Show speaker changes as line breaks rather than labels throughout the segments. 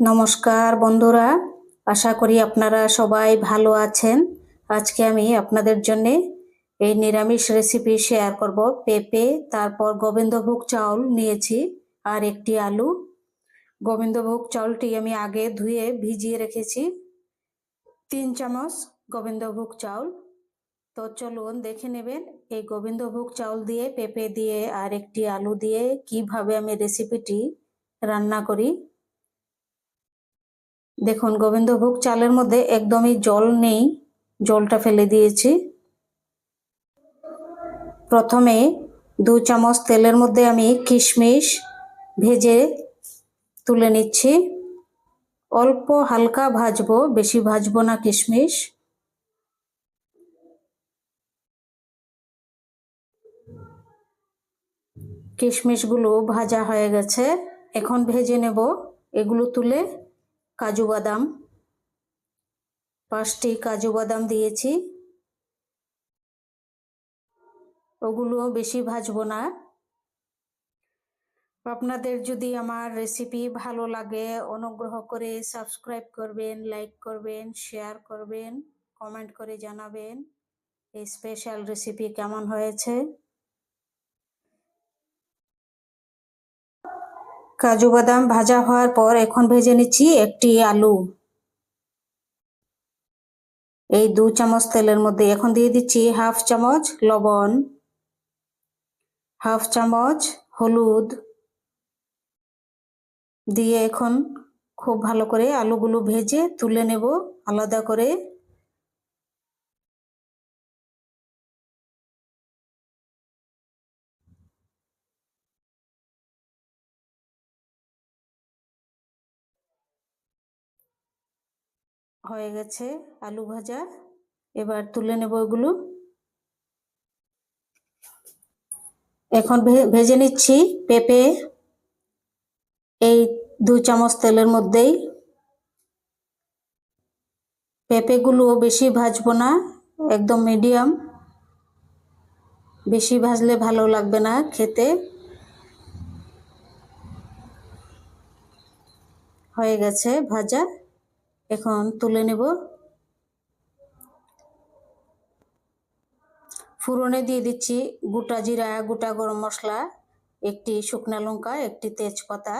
নমস্কার বন্ধুরা, আশা করি আপনারা সবাই ভালো আছেন। আজকে আমি আপনাদের জন্য এই নিরামিষ রেসিপি শেয়ার করব। পেঁপে, তারপর গোবিন্দভোগ চাউল নিয়েছি আর একটি আলু। গোবিন্দভোগ চাউলটি আমি আগে ধুয়ে ভিজিয়ে রেখেছি। তিন চামচ গোবিন্দভোগ চাউল। তো চলুন দেখে নেবেন, এই গোবিন্দভোগ চাউল দিয়ে পেঁপে দিয়ে আর একটি আলু দিয়ে কীভাবে আমি রেসিপিটি রান্না করি। দেখুন, গোবিন্দভোগ চালের মধ্যে একদমই জল নেই। জলটা ফেলে দিয়েছি। প্রথমে দু চামচ তেলের মধ্যে আমি কিশমিশ ভেজে তুলে নিচ্ছি। অল্প হালকা ভাজবো, বেশি ভাজবো না কিশমিশ। কিশমিশগুলো ভাজা হয়ে গেছে। এখন ভেজে নেব। এগুলো তুলে কাজু বাদাম। পাঁচটি কাজু বাদাম দিয়েছি। ওগুলো বেশি ভাজবো না। আপনাদের যদি আমার রেসিপি ভালো লাগে, অনুগ্রহ করে সাবস্ক্রাইব করবেন লাইক করবেন শেয়ার করবেন কমেন্ট করে জানাবেন, এই স্পেশাল রেসিপি কেমন হয়েছে? কাজু বাদাম ভাজা হওয়ার পর এখন ভেজে নিচ্ছি একটি আলু। এই দু চামচ তেলের মধ্যে এখন দিয়ে দিচ্ছি হাফ চামচ লবণ, হাফ চামচ হলুদ। দিয়ে এখন খুব ভালো করে আলুগুলো ভেজে তুলে নেব আলাদা করে। হয়ে গেছে আলু ভাজা। এবার তুলে নেব এগুলো এখন ভেজে নিচ্ছি পেঁপে। এই দু চামচ তেলের মধ্যেই। পেঁপেগুলো বেশি ভাজবো না, একদম মিডিয়াম। বেশি ভাজলে ভালো লাগবে না খেতে। হয়ে গেছে ভাজা। এখন তুলে নেব। ফুরনে দিয়ে দিচ্ছি গোটা জিরা, গোটা গরম মশলা, একটি শুকনা লঙ্কা, একটি তেজপাতা।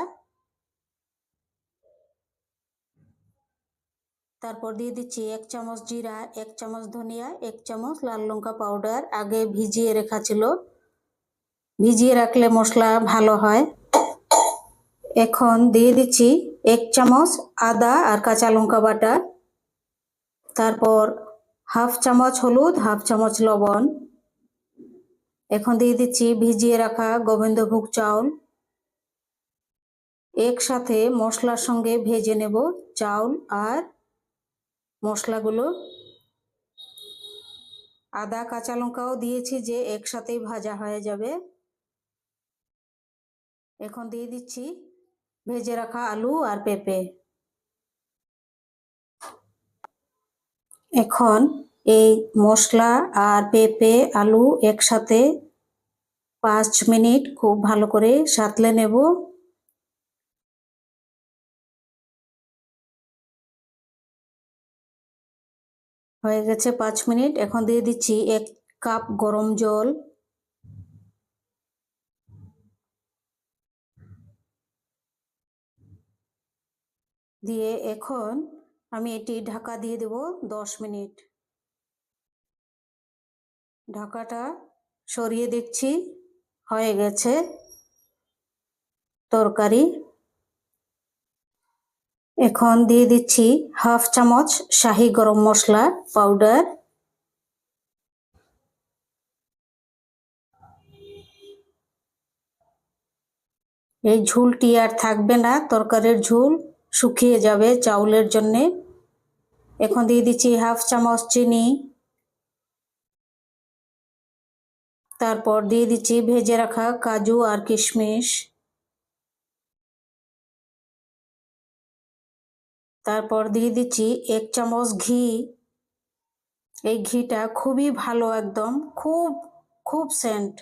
তারপর দিয়ে দিচ্ছি এক চামচ জিরা, এক চামচ ধনিয়া, এক চামচ লাল লঙ্কা পাউডার, আগে ভিজিয়ে রেখা ছিল। ভিজিয়ে রাখলে মশলা ভালো হয়। এখন দিয়ে দিচ্ছি এক চামচ আদা আর কাঁচা লঙ্কা বাটা, তারপর হাফ চামচ হলুদ, হাফ চামচ লবণ। এখন দিয়ে দিচ্ছি ভিজিয়ে রাখা গোবিন্দভোগ চাউল। একসাথে মশলার সঙ্গে ভেজে নেব চাউল আর মশলাগুলো। আদা, কাঁচা লঙ্কাও দিয়েছি যে একসাথেই ভাজা হয়ে যাবে। এখন দিয়ে দিচ্ছি ভেজে রাখা আলু আর পেঁপে। এখন এই মশলা আর পেঁপে, আলু একসাথে পাঁচ মিনিট খুব ভালো করে সাতলে নেব। হয়ে গেছে পাঁচ মিনিট। এখন দিয়ে দিচ্ছি এক কাপ গরম জল। দিয়ে এখন আমি এটি ঢাকা দিয়ে দেব দশ মিনিট। ঢাকাটা সরিয়ে দেখছি, হয়ে গেছে তরকারি। এখন দিয়ে দিচ্ছি হাফ চামচ শাহি গরম মশলা পাউডার। এই ঝুলটি আর থাকবে না, তরকারির ঝুল। শুকিয়ে যাবে চাউলের জন্যে। এখন দিয়ে দিচ্ছি হাফ চামচ চিনি। তারপর দিয়ে দিচ্ছি ভেজে রাখা কাজু আর কিশমিশ। তারপর দিয়ে দিচ্ছি এক চামচ ঘি। এই ঘিটা খুবই ভালো একদম, খুব খুব সেন্ট।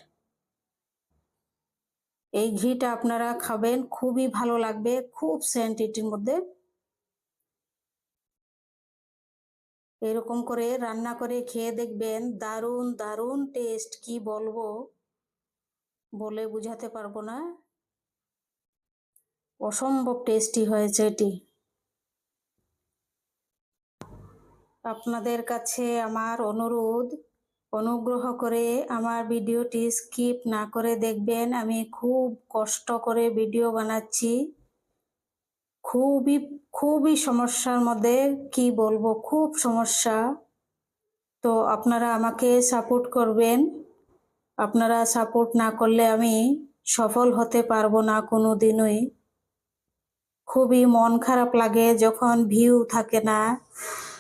এই ঘিটা আপনারা খাবেন, খুবই ভালো লাগবে, খুব সেন্টিটির মধ্যে। এরকম করে রান্না করে খেয়ে দেখবেন, দারুণ দারুণ টেস্ট কি বলব? বলে বুঝাতে পারব না। অসম্ভব টেস্টি হয়েছে এটি। আপনাদের কাছে আমার অনুরোধ অনুগ্রহ করে আমার ভিডিওটি স্কিপ না করে দেখবেন। আমি খুব কষ্ট করে ভিডিও বানাচ্ছি। খুবই খুবই সমস্যার মধ্যে, কি বলব, খুব সমস্যা। তো আপনারা আমাকে সাপোর্ট করবেন। আপনারা সাপোর্ট না করলে আমি সফল হতে পারব না কোনো দিনই খুবই মন খারাপ লাগে যখন ভিউ থাকে না।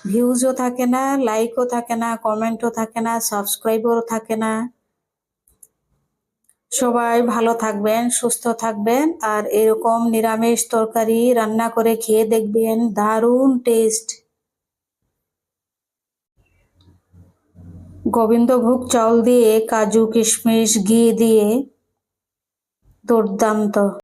ভিউজও থাকে না লাইকও থাকে না কমেন্টও থাকে না সাবস্ক্রাইবারও থাকে না। সবাই ভালো থাকবেন, সুস্থ থাকবেন, আর এরকম নিরামিষ তরকারি রান্না করে খেয়ে দেখবেন। দারুণ টেস্ট গোবিন্দভোগ চাউল দিয়ে কাজু কিশমিশ ঘি দিয়ে দুর্দান্ত।